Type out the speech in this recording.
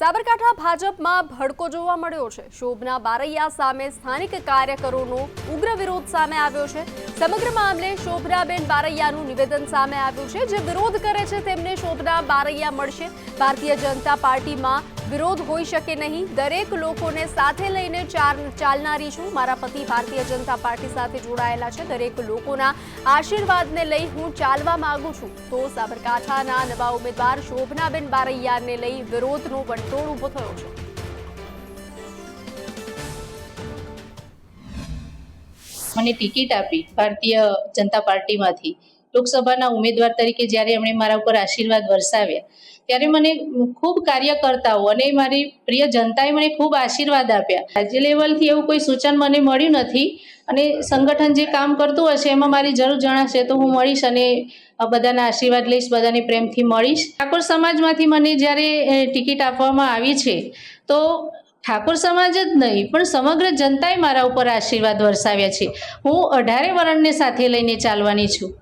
સાબરકાંઠા ભાજપમાં ભડકો જોવા મળ્યો છે. શોભના બારૈયા સામે સ્થાનિક કાર્યકરોનો ઉગ્ર વિરોધ સામે આવ્યો છે. સમગ્ર મામલે શોભનાબેન બારૈયાનું નિવેદન સામે આવ્યું છે. જે વિરોધ કરે છે, તેમને શોભના બારૈયા મળશે. ભારતીય જનતા પાર્ટીમાં વિરોધ હોઈ શકે નહીં. દરેક લોકોને સાથે લઈને ચાલનારી છું. મારા પતિ ભારતીય જનતા પાર્ટી સાથે જોડાયેલા છે. દરેક લોકોના આશીર્વાદને લઈ હું ચાલવા માંગુ છું. તો સાબરકાંઠાના નવા ઉમેદવાર શોભનાબેન બારૈયાને લઈ વિરોધનો વંટોળ ઊભો થયો છે. મને ટિકિટ આપી ભારતીય જનતા પાર્ટીમાંથી લોકસભાના ઉમેદવાર તરીકે જ્યારે એમણે મારા ઉપર આશીર્વાદ વરસાવ્યા, ત્યારે મને ખૂબ કાર્યકર્તાઓ અને મારી પ્રિય જનતાએ મને ખૂબ આશીર્વાદ આપ્યા. રાજ્ય લેવલથી એવું કોઈ સૂચન મને મળ્યું નથી અને સંગઠન જે કામ કરતું હશે એમાં મારી જરૂર જણાશે તો હું મળીશ અને બધાના આશીર્વાદ લઈશ, બધાને પ્રેમથી મળીશ. ઠાકોર સમાજમાંથી મને જ્યારે ટિકિટ આપવામાં આવી છે, તો ઠાકોર સમાજ જ નહીં, પણ સમગ્ર જનતાએ મારા ઉપર આશીર્વાદ વરસાવ્યા છે. હું અઢારે વરણને સાથે લઈને ચાલવાની છું.